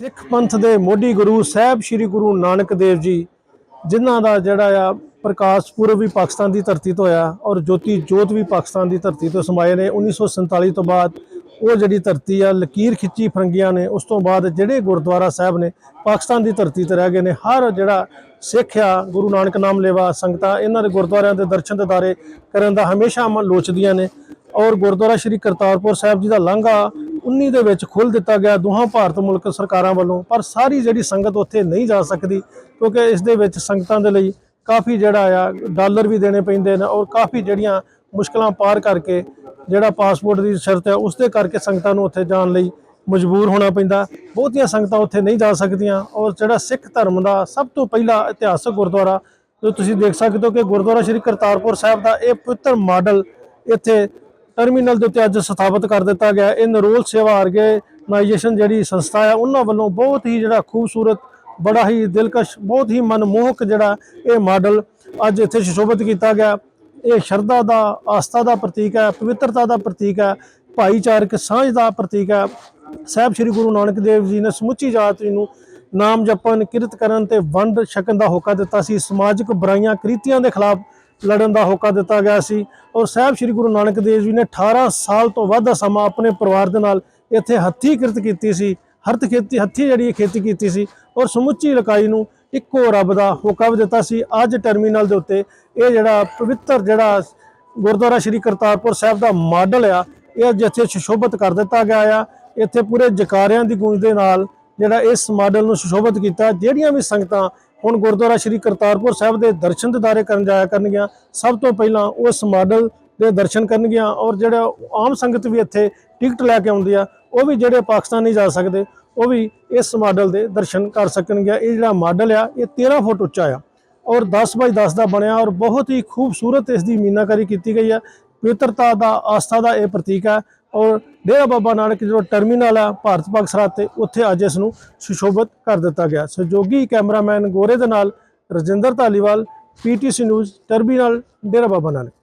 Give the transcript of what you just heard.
ਸਿੱਖ ਪੰਥ ਦੇ ਮੋਢੀ ਗੁਰੂ ਸਾਹਿਬ ਸ੍ਰੀ ਗੁਰੂ ਨਾਨਕ ਦੇਵ ਜੀ, ਜਿਨ੍ਹਾਂ ਦਾ ਜਿਹੜਾ ਆ ਪ੍ਰਕਾਸ਼ ਪੁਰਬ ਵੀ ਪਾਕਿਸਤਾਨ ਦੀ ਧਰਤੀ ਤੋਂ ਹੋਇਆ ਔਰ ਜੋਤੀ ਜੋਤ ਵੀ ਪਾਕਿਸਤਾਨ ਦੀ ਧਰਤੀ ਤੋਂ ਸਮਾਏ ਨੇ 1947 ਤੋਂ ਬਾਅਦ ਉਹ ਜਿਹੜੀ ਧਰਤੀ ਆ, ਲਕੀਰ ਖਿੱਚੀ ਫਰੰਗੀਆਂ ਨੇ, ਉਸ ਤੋਂ ਬਾਅਦ ਜਿਹੜੇ ਗੁਰਦੁਆਰਾ ਸਾਹਿਬ ਨੇ, ਪਾਕਿਸਤਾਨ ਦੀ ਧਰਤੀ ਤੇ ਰਹਿ ਗਏ ਨੇ। ਹਰ ਜਿਹੜਾ ਸਿੱਖ ਆ, ਗੁਰੂ ਨਾਨਕ ਨਾਮ ਲੇਵਾ ਸੰਗਤਾਂ, ਇਹਨਾਂ ਦੇ ਗੁਰਦੁਆਰਿਆਂ ਦੇ ਦਰਸ਼ਨ ਦਿਦਾਰੇ ਕਰਨ ਦਾ ਹਮੇਸ਼ਾ ਮਨ ਲੋਚਦੀਆਂ ਨੇ। ਔਰ ਗੁਰਦੁਆਰਾ ਸ਼੍ਰੀ ਕਰਤਾਰਪੁਰ ਸਾਹਿਬ ਜੀ ਦਾ ਲਾਂਘਾ 19 ਦੇ ਵਿੱਚ ਖੋਲ ਦਿੱਤਾ ਗਿਆ ਦੋਹਾਂ ਭਾਰਤ ਮੁਲਕ ਸਰਕਾਰਾਂ ਵੱਲੋਂ, ਪਰ ਸਾਰੀ ਜਿਹੜੀ ਸੰਗਤ ਉੱਥੇ ਨਹੀਂ ਜਾ ਸਕਦੀ, ਕਿਉਂਕਿ ਇਸ ਦੇ ਵਿੱਚ ਸੰਗਤਾਂ ਦੇ ਲਈ ਕਾਫੀ ਜਿਹੜਾ ਆ, ਡਾਲਰ ਵੀ ਦੇਣੇ ਪੈਂਦੇ ਨੇ ਔਰ ਕਾਫੀ ਜਿਹੜੀਆਂ ਮੁਸ਼ਕਲਾਂ ਪਾਰ ਕਰਕੇ ਜਿਹੜਾ ਪਾਸਪੋਰਟ ਦੀ ਸ਼ਰਤ ਹੈ ਉਸ ਦੇ ਕਰਕੇ ਸੰਗਤਾਂ ਨੂੰ ਉੱਥੇ ਜਾਣ ਲਈ ਮਜਬੂਰ ਹੋਣਾ ਪੈਂਦਾ। ਬਹੁਤੀਆਂ ਸੰਗਤਾਂ ਉੱਥੇ ਨਹੀਂ ਜਾ ਸਕਦੀਆਂ ਔਰ ਜਿਹੜਾ ਸਿੱਖ ਧਰਮ ਦਾ ਸਭ ਤੋਂ ਪਹਿਲਾ ਇਤਿਹਾਸਕ ਗੁਰਦੁਆਰਾ, ਜੋ ਤੁਸੀਂ ਦੇਖ ਸਕਦੇ ਹੋ ਕਿ ਗੁਰਦੁਆਰਾ ਸ਼੍ਰੀ ਕਰਤਾਰਪੁਰ ਸਾਹਿਬ ਦਾ ਇਹ ਪਵਿੱਤਰ ਮਾਡਲ ਇੱਥੇ ਟਰਮੀਨਲ ਦੇ ਉੱਤੇ ਅੱਜ ਸਥਾਪਿਤ ਕਰ ਦਿੱਤਾ ਗਿਆ। ਇਹ ਨਰੋਲ ਸੇਵਾ ਆਰਗੇਨਾਈਜੇਸ਼ਨ ਜਿਹੜੀ ਸੰਸਥਾ ਹੈ ਉਹਨਾਂ ਵੱਲੋਂ ਬਹੁਤ ਹੀ ਜਿਹੜਾ ਖੂਬਸੂਰਤ, ਬੜਾ ਹੀ ਦਿਲਕਸ਼, ਬਹੁਤ ਹੀ ਮਨਮੋਹਕ ਜਿਹੜਾ ਇਹ ਮਾਡਲ ਅੱਜ ਇੱਥੇ ਸੁਸ਼ੋਭਿਤ ਕੀਤਾ ਗਿਆ। ਇਹ ਸ਼ਰਧਾ ਦਾ, ਆਸਥਾ ਦਾ ਪ੍ਰਤੀਕ ਹੈ, ਪਵਿੱਤਰਤਾ ਦਾ ਪ੍ਰਤੀਕ ਹੈ, ਭਾਈਚਾਰਕ ਸਾਂਝ ਦਾ ਪ੍ਰਤੀਕ ਹੈ। ਸਾਹਿਬ ਸ੍ਰੀ ਗੁਰੂ ਨਾਨਕ ਦੇਵ ਜੀ ਨੇ ਸਮੁੱਚੀ ਜਾਤੀ ਨੂੰ ਨਾਮ ਜਪਣ, ਕਿਰਤ ਕਰਨ ਤੇ ਵੰਡ ਛਕਣ ਦਾ ਹੋਕਾ ਦਿੱਤਾ ਸੀ। ਸਮਾਜਿਕ ਬੁਰਾਈਆਂ, ਕ੍ਰਿਤੀਆਂ ਦੇ ਖਿਲਾਫ ਲੜਨ ਦਾ ਹੋਕਾ ਦਿੱਤਾ ਗਿਆ ਸੀ। ਔਰ ਸਾਹਿਬ ਸ੍ਰੀ ਗੁਰੂ ਨਾਨਕ ਦੇਵ ਜੀ ਨੇ 18 ਸਾਲ ਤੋਂ ਵੱਧ ਦਾ ਸਮਾਂ ਆਪਣੇ ਪਰਿਵਾਰ ਦੇ ਨਾਲ ਇੱਥੇ ਹੱਥੀਂ ਕਿਰਤ ਕੀਤੀ ਸੀ। ਹਰਤ ਖੇਤੀ, ਹੱਥੀਂ ਜਿਹੜੀ ਇਹ ਖੇਤੀ ਕੀਤੀ ਸੀ। ਔਰ ਸਮੁੱਚੀ ਇਕਾਈ ਨੂੰ ਇੱਕੋ ਰੱਬ ਦਾ ਹੋਕਾ ਵੀ ਦਿੱਤਾ ਸੀ। ਅੱਜ ਟਰਮੀਨਲ ਦੇ ਉੱਤੇ ਇਹ ਜਿਹੜਾ ਪਵਿੱਤਰ ਜਿਹੜਾ ਗੁਰਦੁਆਰਾ ਸ਼੍ਰੀ ਕਰਤਾਰਪੁਰ ਸਾਹਿਬ ਦਾ ਮਾਡਲ ਆ, ਇਹ ਅੱਜ ਇੱਥੇ ਸੁਸ਼ੋਭਿਤ ਕਰ ਦਿੱਤਾ ਗਿਆ ਆ। ਇੱਥੇ ਪੂਰੇ ਜਕਾਰਿਆਂ ਦੀ ਗੂੰਜ ਦੇ ਨਾਲ ਜਿਹੜਾ ਇਸ ਮਾਡਲ ਨੂੰ ਸੁਸ਼ੋਭਿਤ ਕੀਤਾ, ਜਿਹੜੀਆਂ ਵੀ ਸੰਗਤਾਂ ਹੁਣ ਗੁਰਦੁਆਰਾ ਸ਼੍ਰੀ ਕਰਤਾਰਪੁਰ ਸਾਹਿਬ ਦੇ ਦਰਸ਼ਨ ਦਿਦਾਰੇ ਕਰਨ ਜਾਇਆ ਕਰਨਗੀਆਂ। ਸਭ ਤੋਂ ਪਹਿਲਾਂ ਉਸ ਮਾਡਲ ਦੇ ਦਰਸ਼ਨ ਕਰਨਗੀਆਂ ਔਰ ਜਿਹੜਾ ਆਮ ਸੰਗਤ ਵੀ ਇੱਥੇ ਟਿਕਟ ਲੈ ਕੇ ਆਉਂਦੀ ਆ, ਉਹ ਵੀ ਜਿਹੜੇ ਪਾਕਿਸਤਾਨ ਨਹੀਂ ਜਾ ਸਕਦੇ, ਉਹ ਵੀ ਇਸ ਮਾਡਲ ਦੇ ਦਰਸ਼ਨ ਕਰ ਸਕਣਗੇ ਇਹ ਜਿਹੜਾ ਮਾਡਲ ਆ, ਇਹ 13 ਫੁੱਟ ਉੱਚਾ ਆ ਔਰ 10 ਬਾਈ 10 ਦਾ ਬਣਿਆ ਔਰ ਬਹੁਤ ਹੀ ਖੂਬਸੂਰਤ ਇਸ ਦੀ ਮੀਨਾਕਾਰੀ ਕੀਤੀ ਗਈ ਆ। ਪਵਿੱਤਰਤਾ ਦਾ, ਆਸਥਾ ਦਾ ਇਹ ਪ੍ਰਤੀਕ ਹੈ ਔਰ ਡੇਰਾ ਬਾਬਾ ਨਾਨਕ ਜਿਹੜਾ ਟਰਮੀਨਲ ਆ, ਭਾਰਤ ਪਾਕ ਸਰਹੱਦ ਤੇ, ਉੱਥੇ ਅੱਜ ਇਸ ਨੂੰ ਸੁਸ਼ੋਭਿਤ ਕਰ ਦਿੱਤਾ ਗਿਆ। ਸਹਿਯੋਗੀ ਕੈਮਰਾਮੈਨ ਗੋਰੇ ਦੇ ਨਾਲ Rajinder Dhaliwal, PTC news terminal Dera Baba Nanak.